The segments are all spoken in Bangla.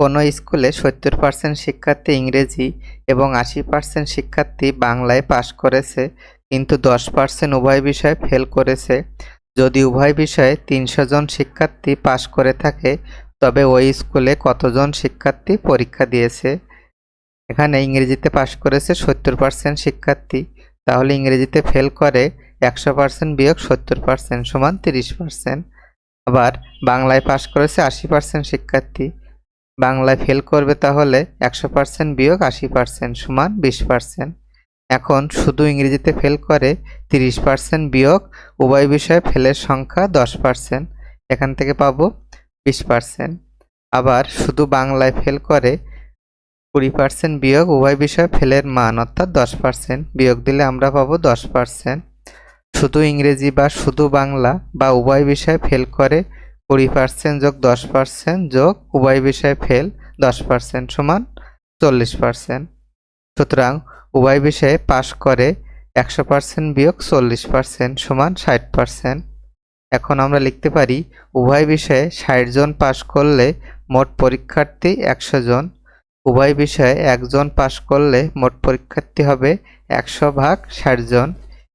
কোনো স্কুলে সত্তর পার্সেন্ট শিক্ষার্থী ইংরেজি এবং আশি পার্সেন্ট শিক্ষার্থী বাংলায় পাশ করেছে, কিন্তু দশ পার্সেন্ট উভয় বিষয়ে ফেল করেছে। যদি উভয় বিষয়ে তিনশো জন শিক্ষার্থী পাশ করে থাকে, তবে ওই স্কুলে কতজন শিক্ষার্থী পরীক্ষা দিয়েছে? এখানে ইংরেজিতে পাশ করেছে সত্তর পার্সেন্ট শিক্ষার্থী, তাহলে ইংরেজিতে ফেল করে একশো পার্সেন্ট বিয়োগ সত্তর পার্সেন্ট সমান তিরিশ পার্সেন্ট আবার বাংলায় পাশ করেছে আশি পার্সেন্ট শিক্ষার্থী বাংলায় ফেল করবে তাহলে একশো পার্সেন্ট বিয়োগ আশি পার্সেন্ট সমান বিশ পার্সেন্ট এখন শুধু ইংরেজিতে ফেল করে তিরিশ পার্সেন্ট বিয়োগ, উভয় বিষয়ে ফেলের সংখ্যা দশ পার্সেন্ট এখান থেকে পাবো বিশ পার্সেন্ট আবার শুধু বাংলায় ফেল করে কুড়ি পার্সেন্ট বিয়োগ, উভয় বিষয়ে ফেলের মান অর্থাৎ দশ পার্সেন্ট বিয়োগ দিলে আমরা পাবো দশ পার্সেন্ট শুধু ইংরেজি বা শুধু বাংলা বা উভয় বিষয়ে ফেল করে কুড়ি পার্সেন্ট যোগ দশ পার্সেন্ট যোগ উভয় বিষয়ে ফেল দশ পার্সেন্ট সমান চল্লিশ পার্সেন্ট সুতরাং উভয় বিষয়ে পাশ করে একশো পার্সেন্ট বিয়োগ চল্লিশ পার্সেন্ট সমান ষাট পার্সেন্ট এখন আমরা লিখতে পারি, উভয় বিষয়ে ষাট জন পাশ করলে মোট পরীক্ষার্থী একশো জন। উভয় বিষয়ে একজন পাশ করলে মোট পরীক্ষার্থী হবে একশো ভাগ ষাট জন।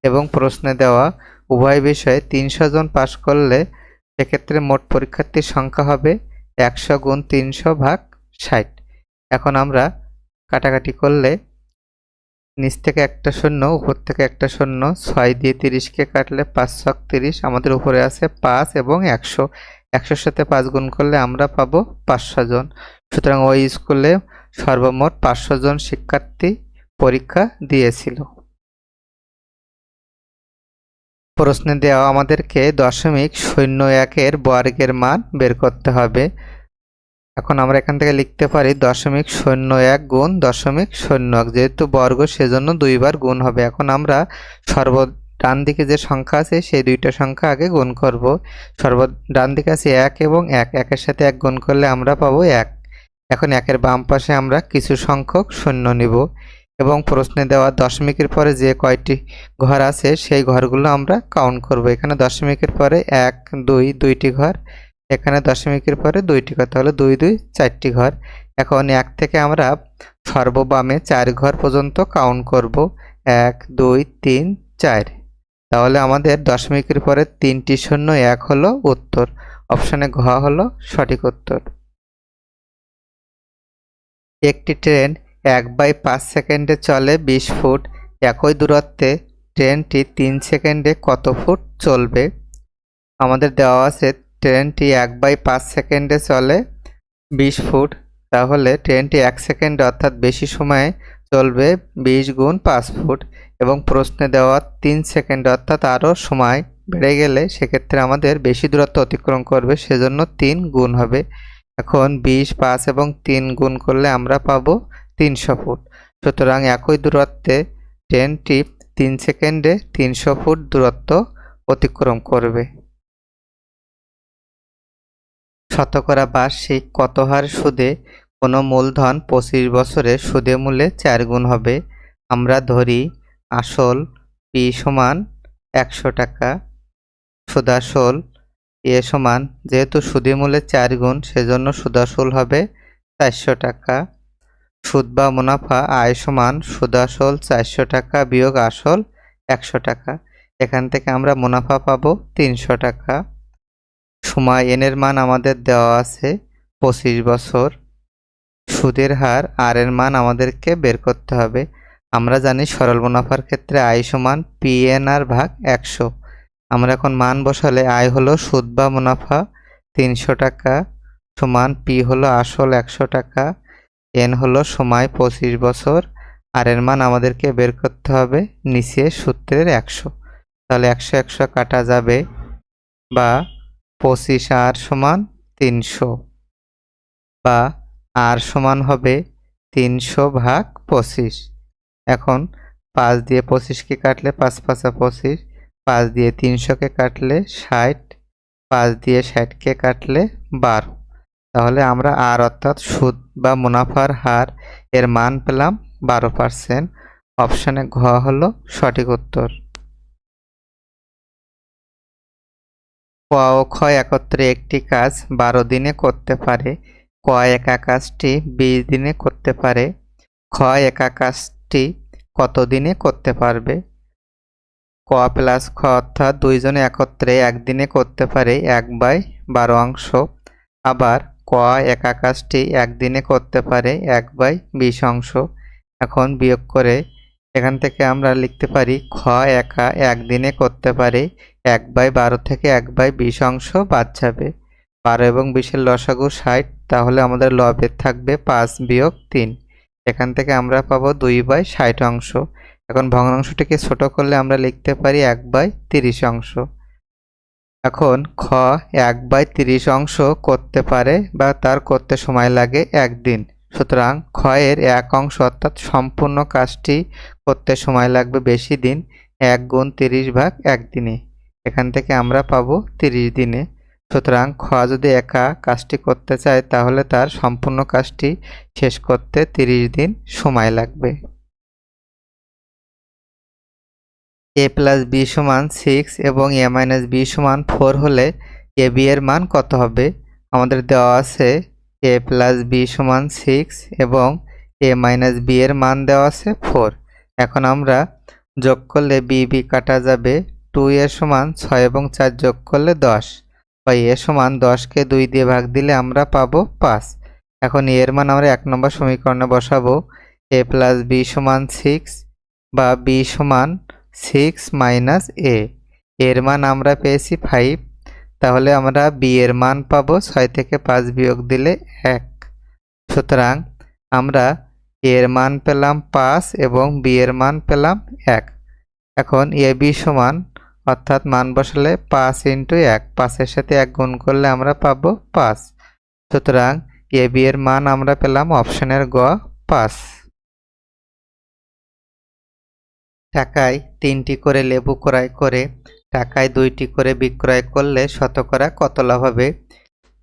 এবং প্রশ্নে দেওয়া উভয় বিষয়ে তিনশো জন পাশ করলে সেক্ষেত্রে মোট পরীক্ষার্থীর সংখ্যা হবে একশো গুণ তিনশো ভাগ ষাট। এখন আমরা কাটাকাটি করলে নিচ থেকে একটা শূন্য, উপর থেকে একটা শূন্য, ছয় দিয়ে তিরিশকে কাটলে পাঁচ, ছক তিরিশ, আমাদের উপরে আছে পাঁচ এবং একশো। একশোর সাথে পাঁচ গুণ করলে আমরা পাবো পাঁচশো জন। সুতরাং ওই স্কুলে সর্বমোট পাঁচশো জন শিক্ষার্থী পরীক্ষা দিয়েছিল। প্রশ্নে দেওয়া, আমাদেরকে দশমিক শূন্য একের বর্গের মান বের করতে হবে। এখন আমরা এখান থেকে লিখতে পারি দশমিক শূন্য এক গুণ দশমিক শূন্য এক, যেহেতু বর্গ সেজন্য দুইবার গুণ হবে। এখন আমরা সর্ব ডান দিকে যে সংখ্যা আছে, সেই দুইটা সংখ্যা আগে গুণ করব। সর্ব ডান দিকে আছে এক এবং এক, একের সাথে এক গুণ করলে আমরা পাবো এক। এখন একের বাম পাশে আমরা কিছু সংখ্যক শূন্য নিব। এবং প্রশ্নে দেওয়া দশমিকের পরে যে কয়টি ঘর আছে, সেই ঘরগুলো আমরা কাউন্ট করব। এখানে দশমিকের পরে এক, দুই, দুইটি ঘর। এখানে দশমিকের পরে দুইটি ঘর, তাহলে দুই দুই, চারটি ঘর। এখন এক থেকে আমরা সর্ববামে চার ঘর পর্যন্ত কাউন্ট করব। এক, দুই, তিন, চার। তাহলে আমাদের দশমিকের পরে তিনটি শূন্য, এক হলো উত্তর। অপশানে ঘ হলো সঠিক উত্তর। একটি ট্রেন এক বাই পাঁচ সেকেন্ডে চলে বিশ ফুট। একই দূরত্বে ট্রেনটি তিন সেকেন্ডে কত ফুট চলবে? আমাদের দেওয়া আছে, ট্রেনটি এক বাই পাঁচ সেকেন্ডে চলে বিশ ফুট। তাহলে ট্রেনটি এক সেকেন্ড অর্থাৎ বেশি সময়ে চলবে বিশ গুণ পাঁচ ফুট। এবং প্রশ্নে দেওয়া তিন সেকেন্ড অর্থাৎ আরও সময় বেড়ে গেলে সেক্ষেত্রে আমাদের বেশি দূরত্ব অতিক্রম করবে, সেজন্য তিন গুণ হবে। এখন বিশ, পাঁচ এবং তিন গুণ করলে আমরা পাবো তিনশো ফুট। সুতরাং একই দূরত্বে ট্রেনটি তিন সেকেন্ডে তিনশো ফুট দূরত্ব অতিক্রম করবে। শতকরা বার্ষিক কত হার সুদে কোনো মূলধন পঁচিশ বছরে সুদে মূল্যে চার গুণ হবে? আমরা ধরি আসল পি সমান একশো টাকা। সুদাসল এ সমান, যেহেতু সুদে মূল্যে চার গুণ, সেজন্য সুদাসল হবে চারশো টাকা। সুদ বা মুনাফা আয় সমান, সুদ আসল চারশো টাকা বিয়োগ আসল একশো টাকা। এখান থেকে আমরা মুনাফা পাবো তিনশো টাকা। সময় এনের মান আমাদের দেওয়া আছে পঁচিশ বছর। সুদের হার আর এর মান আমাদেরকে বের করতে হবে। আমরা জানি সরল মুনাফার ক্ষেত্রে আয় সমান পি এন আর ভাগ একশো। আমরা এখন মান বসালে আয় হলো সুদ বা মুনাফা তিনশো টাকা সমান পি হলো আসল একশো টাকা। এন হলো সময় পঁচিশ বছর, আর এর মান আমাদেরকে বের করতে হবে নিচে সূত্রের একশো। তাহলে একশো একশো কাটা যাবে বা পঁচিশ আর সমান তিনশো বা আর সমান হবে তিনশো ভাগ পঁচিশ। এখন পাঁচ দিয়ে পঁচিশকে কাটলে পাঁচ পাঁচা পঁচিশ, পাঁচ দিয়ে তিনশোকে কাটলে ষাট, পাঁচ দিয়ে ষাটকে কাটলে বারো। তাহলে আমরা আর অর্থাৎ সুদ বা মুনাফার হার এর মান পেলাম বারো পার্সেন্ট অপশানে ঘ হলো সঠিক উত্তর। ক ও একত্রে একটি কাজ বারো দিনে করতে পারে, ক একা কাজটি বিশ দিনে করতে পারে, খ একা কাজটি কত দিনে করতে পারবে? ক প্লাস খ অর্থাৎ দুইজনে একত্রে একদিনে করতে পারে এক বাই বারো অংশ। আবার ক একা কাজটি একদিনে করতে পারে? এক বাই বিশ অংশ। এখন বিয়োগ করে এখান থেকে আমরা লিখতে পারি খ একা একদিনে করতে পারে। এক বাই বারো থেকে এক বাই বিশ অংশ বাদ যাবে। বারো এবং বিশের লসাগু ষাট, তাহলে আমাদের লবে থাকবে পাঁচ বিয়োগ তিন। এখান থেকে আমরা পাবো দুই বাই ষাট অংশ। এখন ভগ্নাংশটিকে ছোট করলে আমরা লিখতে পারি এক বাই তিরিশ অংশ। এখন খ এক বাই তিরিশ অংশ করতে পারে বা তার করতে সময় লাগে একদিন। সুতরাং এর এক অংশ অর্থাৎ সম্পূর্ণ কাজটি করতে সময় লাগবে বেশি দিন, এক গুণ তিরিশ ভাগ একদিনে। এখান থেকে আমরা পাবো তিরিশ দিনে। সুতরাং খ যদি একা কাজটি করতে চায় তাহলে তার সম্পূর্ণ কাজটি শেষ করতে তিরিশ দিন সময় লাগবে। এ প্লাস বি সমান সিক্স এবং এ মাইনাস বি সমান ফোর হলে এ বি এর মান কত হবে? আমাদের দেওয়া আছে এ প্লাস বি সমান সিক্স এবং এ মাইনাস বি এর মান দেওয়া আছে ফোর এখন আমরা যোগ করলে বি বি কাটা যাবে টু এর সমান ছয় এবং চার যোগ করলে দশ। বা এ সমান দশকে দুই দিয়ে ভাগ দিলে আমরা পাবো পাঁচ। এখন এর মান আমরা এক নম্বর সমীকরণে বসাবো। এ প্লাস বি সমান সিক্স বা বি সমান সিক্স মাইনাস এ এর মান আমরা পেয়েছি ফাইভ তাহলে আমরা বি এর মান পাবো ছয় থেকে পাঁচ বিয়োগ দিলে এক। সুতরাং আমরা এর মান পেলাম পাঁচ এবং বি এর মান পেলাম এক। এখন এ বি সমান, অর্থাৎ মান বসালে পাঁচ ইন্টু এক। পাঁচের সাথে এক গুণ করলে আমরা পাবো পাঁচ। সুতরাং এ বি এর মান আমরা পেলাম অপশনের গ, পাঁচ। টাকায় তিনটি করে লেবু ক্রয় করে, টাকায় দুইটি করে বিক্রয় করলে শতকরা কত লাভ হবে?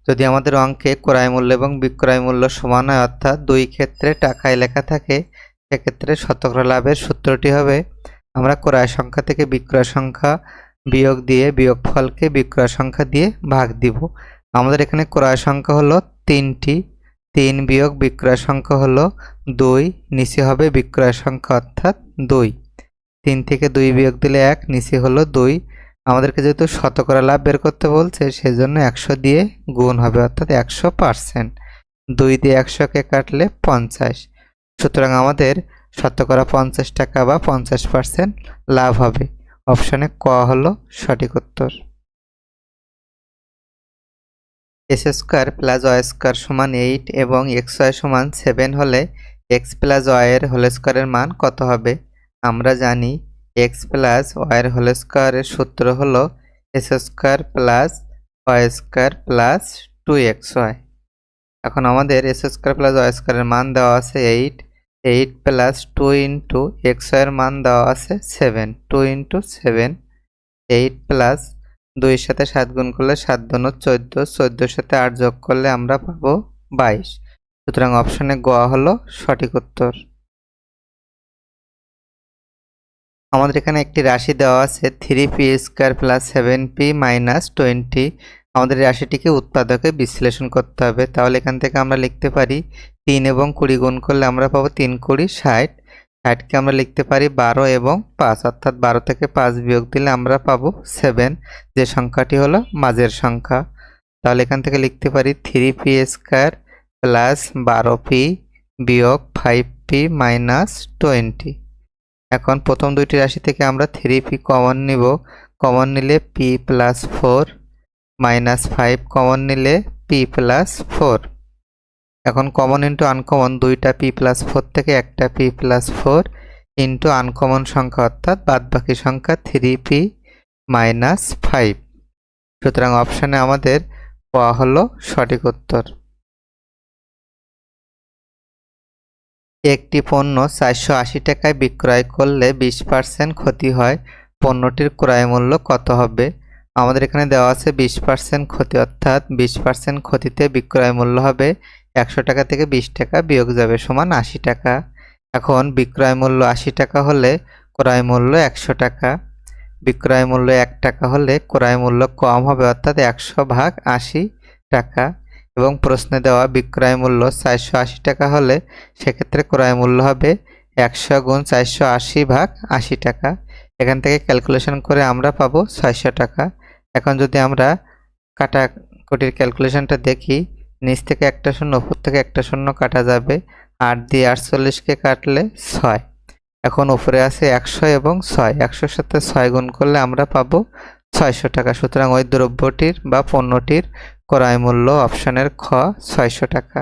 যদি আমাদের অঙ্কে ক্রয় মূল্য এবং বিক্রয় মূল্য সমান হয়, অর্থাৎ দুই ক্ষেত্রে টাকায় লেখা থাকে, সেক্ষেত্রে শতকরা লাভের সূত্রটি হবে, আমরা ক্রয় সংখ্যা থেকে বিক্রয় সংখ্যা বিয়োগ দিয়ে বিয়োগফলকে বিক্রয় সংখ্যা দিয়ে ভাগ দিব। আমাদের এখানে ক্রয় সংখ্যা হলো তিনটি, তিন বিয়োগ বিক্রয় সংখ্যা হলো দুই, নিচে হবে বিক্রয় সংখ্যা অর্থাৎ দুই। তিন থেকে দুই বিয়োগ দিলে এক, নিচে হলো দুই। আমাদেরকে যেহেতু শতকরা লাভ বের করতে বলছে, সেজন্য একশো দিয়ে গুণ হবে, অর্থাৎ একশো পার্সেন্ট। দুই দিয়ে একশোকে কাটলে পঞ্চাশ। সুতরাং আমাদের শতকরা পঞ্চাশ টাকা বা পঞ্চাশ পার্সেন্ট লাভ হবে। অপশানে ক হলো সঠিক উত্তর। X square plus y square সমান এইট এবং এক্স ওয়াই সমান সেভেন হলে এক্স প্লাস ওয়াইয়ের হোল স্কোয়ারের মান কত হবে? আমরা জানি এক্স প্লাস ওয়াইয়ের হোল স্কোয়ারের সূত্র হল x square plus y square plus two x y এখন আমাদের এস স্কোয়ার প্লাস ওয়াই স্কোয়ারের মান দেওয়া আছে eight eight plus two into x ওয়াইয়ের মান দেওয়া আছে seven two into seven eight plus দুইয়ের সাথে সাত গুণ করলে সাত দুন চোদ্দ চোদ্দোর সাথে আট যোগ করলে আমরা পাবো বাইশ। সুতরাং অপশানে গোয়া হলো সঠিক উত্তর। আমাদের এখানে একটি রাশি দেওয়া আছে three p square plus seven p minus twenty আমাদের রাশিটিকে উৎপাদকে বিশ্লেষণ করতে হবে। তাহলে এখান থেকে আমরা লিখতে পারি তিন এবং কুড়ি গুণ করলে আমরা পাবো তিন, কুড়ি, ষাট। ষাটকে আমরা লিখতে পারি বারো এবং পাঁচ, অর্থাৎ বারো থেকে পাঁচ বিয়োগ দিলে আমরা পাবো সেভেন যে সংখ্যাটি হলো মাঝের সংখ্যা। তাহলে এখান থেকে লিখতে পারি থ্রি পি স্কোয়ার প্লাস বারো পি বিয়োগ ফাইভ পি মাইনাস টোয়েন্টি এখন প্রথম দুইটি রাশি থেকে আমরা থ্রি পি কমন নিব। কমন নিলে p plus four minus five common নিলে পি প্লাস ফোর এখন কমন ইন্টু আনকমন দুইটা পি প্লাস ফোর থেকে একটা p plus four into uncommon সংখ্যা অর্থাৎ বাদবাকি সংখ্যা থ্রি পি মাইনাস ফাইভ সুতরাং অপশানে আমাদের পাওয়া হলো সঠিক উত্তর। একটি পণ্য চারশো আশি টাকায় বিক্রয় করলে বিশ পার্সেন্ট ক্ষতি হয়। পণ্যটির ক্রয় মূল্য কত হবে? আমাদের এখানে দেওয়া আছে বিশ পার্সেন্ট ক্ষতি, অর্থাৎ বিশ পার্সেন্ট ক্ষতিতে বিক্রয় মূল্য হবে একশো টাকা থেকে বিশ টাকা বিয়োগ যাবে সমান আশি টাকা। এখন বিক্রয় মূল্য আশি টাকা হলে ক্রয় মূল্য একশো টাকা। বিক্রয় মূল্য এক টাকা হলে ক্রয় মূল্য কম হবে, অর্থাৎ একশো ভাগ আশি টাকা। এবং প্রশ্নে দেওয়া বিক্রয় মূল্য চারশো আশি টাকা হলে সেক্ষেত্রে ক্রয় মূল্য হবে একশো গুণ চারশো আশি ভাগ আশি টাকা। এখান থেকে ক্যালকুলেশন করে আমরা পাবো ছয়শো টাকা। এখন যদি আমরা কাটা কাটাকুটির ক্যালকুলেশনটা দেখি, নিচ থেকে একটা শূন্য, উপর থেকে একটা শূন্য কাটা যাবে আট দিয়ে আটচল্লিশকে কাটলে ছয়। এখন উপরে আছে একশো এবং ছয়, একশোর সাথে ছয় গুণ করলে আমরা পাবো ছয়শো টাকা। সুতরাং ওই দ্রব্যটির বা পণ্যটির ক্রয় মূল্য অপশনের খ, ছয়শো টাকা।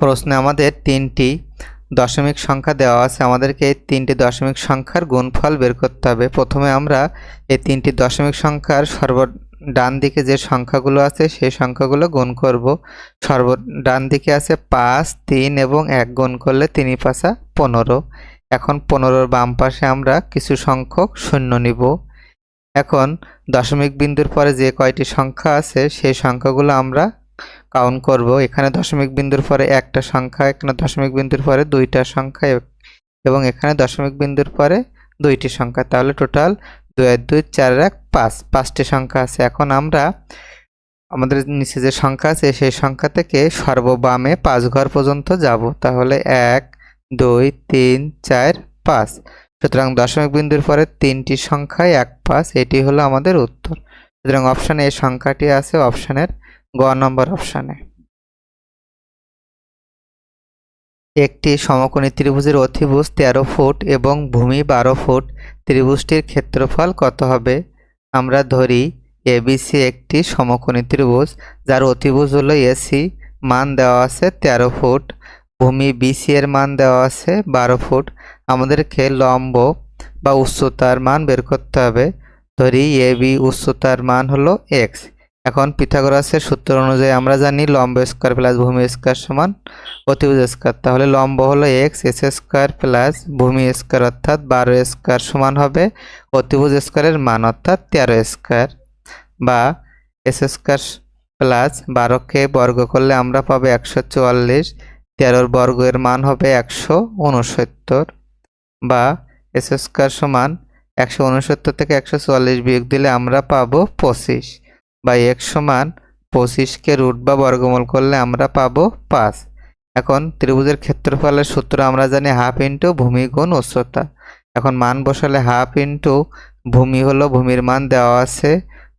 প্রশ্নে আমাদের তিনটি দশমিক সংখ্যা দেওয়া আছে। আমাদেরকে এই তিনটি দশমিক সংখ্যার গুণফল বের করতে হবে। প্রথমে আমরা এই তিনটি দশমিক সংখ্যার সর্ব ডান দিকে যে সংখ্যাগুলো আছে, সেই সংখ্যাগুলো গুণ করব। সর্ব ডান দিকে আছে পাঁচ, তিন এবং এক গুণ করলে তিনই পাঁচা পনেরো। এখন পনেরোর বাম পাশে আমরা কিছু সংখ্যক শূন্য নিব। এখন দশমিক বিন্দুর পরে যে কয়টি সংখ্যা আছে, সেই সংখ্যাগুলো আমরা কাউন্ট করব। এখানে দশমিক বিন্দুর পরে একটা সংখ্যা, এখানে দশমিক বিন্দুর পরে দুইটা সংখ্যা এবং এখানে দশমিক বিন্দুর পরে দুইটি সংখ্যা। তাহলে টোটাল দুই এক দুই চার এক পাঁচ। পাঁচটি সংখ্যা আছে। এখন আমরা আমাদের নিচে যে সংখ্যা আছে, সেই সংখ্যা থেকে সর্ববামে পাঁচ ঘর পর্যন্ত যাব। তাহলে এক, দুই, তিন, চার, পাঁচ। সুতরাং দশমিক বিন্দুর পরে তিনটি সংখ্যায় এক পাঁচ এটি হলো আমাদের উত্তর। সুতরাং অপশানে এই সংখ্যাটি আছে অপশানের গ নম্বর অপশানে একটি সমকোণী ত্রিভুজের অতিভুজ তেরো ফুট এবং ভূমি বারো ফুট। ত্রিভুজটির ক্ষেত্রফল কত হবে? আমরা ধরি এবিসি একটি সমকোণী ত্রিভুজ, যার অতিভুজ হলো এসি মান দেওয়া আছে তেরো ফুট। ভূমি বিসি এর মান দেওয়া আছে বারো ফুট। আমাদেরকে লম্ব বা উচ্চতার মান বের করতে হবে। ধরি এবি উচ্চতার মান হলো এক্স এখন পিথাগোরাসের সূত্র অনুযায়ী আমরা জানি লম্ব স্কোয়ার প্লাস ভূমি স্কোয়ার সমান অতিভুজ স্কোয়ার তাহলে লম্ব হলো এক্স এস স্কোয়ার প্লাস ভূমি স্কোয়ার অর্থাৎ বারো স্কোয়ার সমান হবে অতিভুজ স্কোয়ারের মান অর্থাৎ তেরো স্কোয়ার বা এস স্কোয়ার প্লাস বারোকে বর্গ করলে আমরা পাবো একশো চুয়াল্লিশ। তেরোর বর্গের মান হবে একশো উনসত্তর বা এস স্কোয়ার সমান একশো উনসত্তর থেকে একশো চুয়াল্লিশ বিয়োগ দিলে আমরা পাবো পঁচিশ বা এক সমান পঁচিশকে রুট বা বর্গমূল করলে আমরা পাবো পাঁচ। এখন ত্রিভুজের ক্ষেত্রফলের সূত্র আমরা জানি হাফ ইন্টু ভূমি গুণ উচ্চতা। এখন মান বসালে হাফ ইন্টু ভূমি হলো ভূমির মান দেওয়া আছে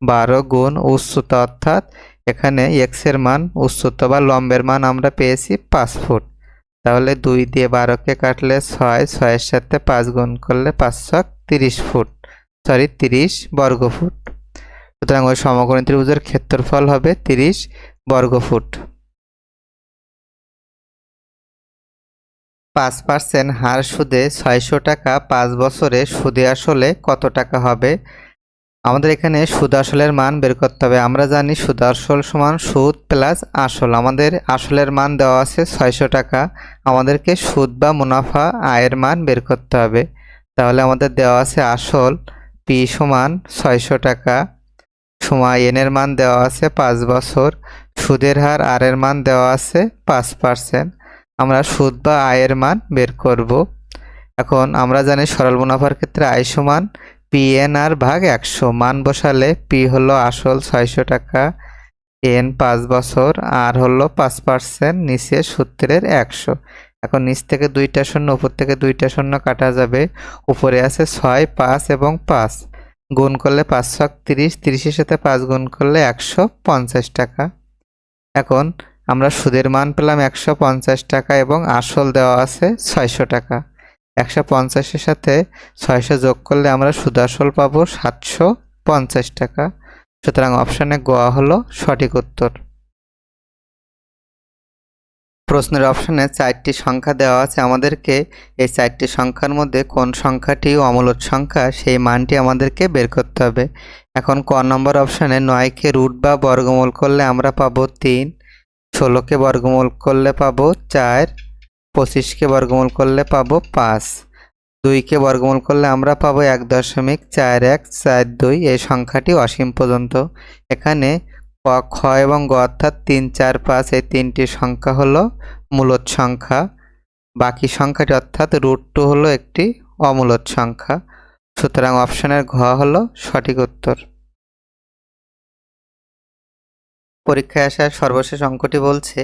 বারো গুণ উচ্চতা অর্থাৎ এখানে এক্সের মান উচ্চতা বা লম্বের মান আমরা পেয়েছি পাঁচ ফুট। তাহলে দুই দিয়ে বারোকে কাটলে ছয়, ছয়ের সাথে পাঁচ গুণ করলে পাঁচশো তিরিশ ফুট সরি তিরিশ বর্গ ফুট সুতরাং ওই সমকোণী ত্রিভুজের ক্ষেত্রফল হবে তিরিশ বর্গ ফুট পাঁচ পার্সেন্ট হার সুদে ছয়শো টাকা পাঁচ বছরে সুদে আসলে কত টাকা হবে? আমাদের এখানে সুদ আসলের মান বের করতে হবে। আমরা জানি সুদ আসল সমান সুদ প্লাস আসল। আমাদের আসলের মান দেওয়া আছে ছয়শো টাকা। আমাদেরকে সুদ বা মুনাফা আয়ের মান বের করতে হবে। তাহলে আমাদের দেওয়া আছে আসল পি সমান ছয়শো টাকা। সময় এনের মান দেওয়া আছে পাঁচ বছর। সুদের হার আর এর মান দেওয়া আছে পাঁচ পার্সেন্ট আমরা সুদ বা আয়ের মান বের করব। এখন আমরা জানি সরল মুনাফার ক্ষেত্রে আয় সমান পি এন আর ভাগ একশো। মান বসালে পি হলো আসল ছয়শো টাকা এন পাঁচ বছর আর হলো পাঁচ পার্সেন্ট নিচে সূত্রের একশো। এখন নিচ থেকে দুইটা শূন্য, উপর থেকে দুইটা শূন্য কাটা যাবে। উপরে আছে ছয়, পাঁচ এবং পাঁচ। গুণ করলে পাঁচশো তিরিশ, তিরিশের সাথে পাঁচ গুণ করলে একশো পঞ্চাশ টাকা। এখন আমরা সুদের মান পেলাম একশো পঞ্চাশ টাকা এবং আসল দেওয়া আছে ছয়শো টাকা। একশো পঞ্চাশের সাথে ছয়শো যোগ করলে আমরা সুদ আসল পাবো সাতশো পঞ্চাশ টাকা। সুতরাং অপশানে গোয়া হলো সঠিক উত্তর। প্রশ্নের অপশানে চারটি সংখ্যা দেওয়া আছে আমাদেরকে। এই চারটি সংখ্যার মধ্যে কোন সংখ্যাটি অমূলত সংখ্যা, সেই মানটি আমাদেরকে বের করতে হবে। এখন ক নম্বর অপশানে নয়কে রুট বা বর্গমূল করলে আমরা পাবো তিন, ষোলোকে বর্গমূল করলে পাবো চার পঁচিশকে বর্গমূল করলে পাবো পাঁচ। দুইকে বর্গমূল করলে আমরা পাবো এক দশমিক চার এক চার দুই। এই সংখ্যাটি অসীম পর্যন্ত। এখানে ক, খ এবং গ অর্থাৎ তিন, চার, পাঁচ এই তিনটি সংখ্যা হলো মূলত সংখ্যা। বাকি সংখ্যাটি অর্থাৎ রুট টু হলো একটি অমূলত সংখ্যা। সুতরাং অপশনের ঘ হলো সঠিক উত্তর। পরীক্ষায় আসা সর্বশেষ অঙ্কটি বলছে,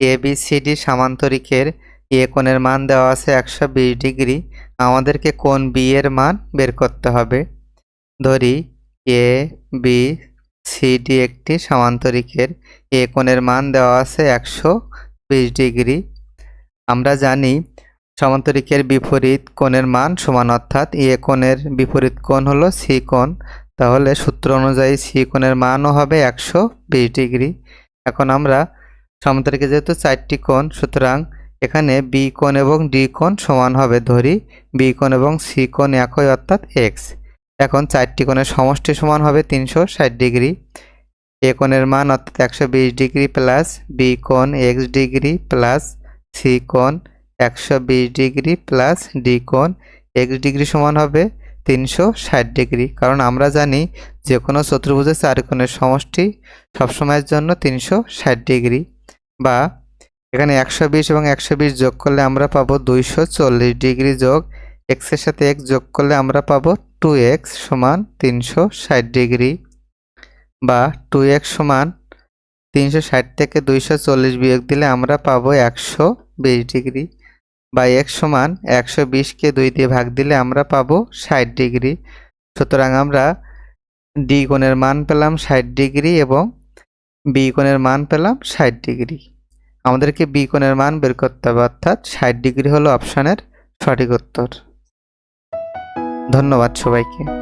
এ, বি, সি, ডি, সামান্তরিকের এ কোণের মান দেওয়া আছে একশো বিশ ডিগ্রি। আমাদেরকে কোণ বি এর মান বের করতে হবে। ধরি এ, বি, সি, ডি একটি সামান্তরিকের। এ কোণের মান দেওয়া আছে একশো বিশ ডিগ্রি। আমরা জানি সমান্তরিকের বিপরীত কোণের মান সমান, অর্থাৎ এ কোণের বিপরীত কোণ হলো সি কোণ। তাহলে সূত্র অনুযায়ী সি কোণের মানও হবে একশো বিশ ডিগ্রি। এখন আমরা সমান্তরিকে যেহেতু চারটি কোণ, সুতরাং এখানে বি কোণ এবং ডি কোণ সমান হবে ধরি। বি কোণ এবং সি কোণ একই অর্থাৎ এক্স এখন চারটি কোণের সমষ্টি সমান হবে তিনশো ষাট ডিগ্রি। এ কোণের মান অর্থাৎ একশো বিশ ডিগ্রি প্লাস বি কোণ এক্স ডিগ্রি প্লাস সি কোণ একশো বিশ ডিগ্রি প্লাস ডি কোণ এক্স ডিগ্রি সমান হবে তিনশো ষাট ডিগ্রি। কারণ আমরা জানি যে কোনো চতুর্ভুজের চার কোণের সমষ্টি সবসময়ের জন্য তিনশো ষাট ডিগ্রি বা এখানে একশো বিশ এবং একশো বিশ যোগ করলে আমরা পাবো দুইশো চল্লিশ ডিগ্রি যোগ। এক্সের সাথে এক্স যোগ করলে আমরা পাবো টু এক্স সমান তিনশো ষাট ডিগ্রি বা টু এক্স সমান তিনশো ষাট থেকে দুইশো চল্লিশ বিয়োগ দিলে আমরা পাবো একশো বিশ ডিগ্রি বা এক্স সমান একশো বিশকে দুই দিয়ে ভাগ দিলে আমরা পাবো ষাট ডিগ্রি। সুতরাং আমরা ডি কোণের মান পেলাম ষাট ডিগ্রি এবং বি কোণের মান পেলাম ষাট ডিগ্রি। আমাদেরকে বি কোণের মান বের করতে হবে, অর্থাৎ ষাট ডিগ্রি হলো অপশানের সঠিক উত্তর। ধন্যবাদ সবাইকে।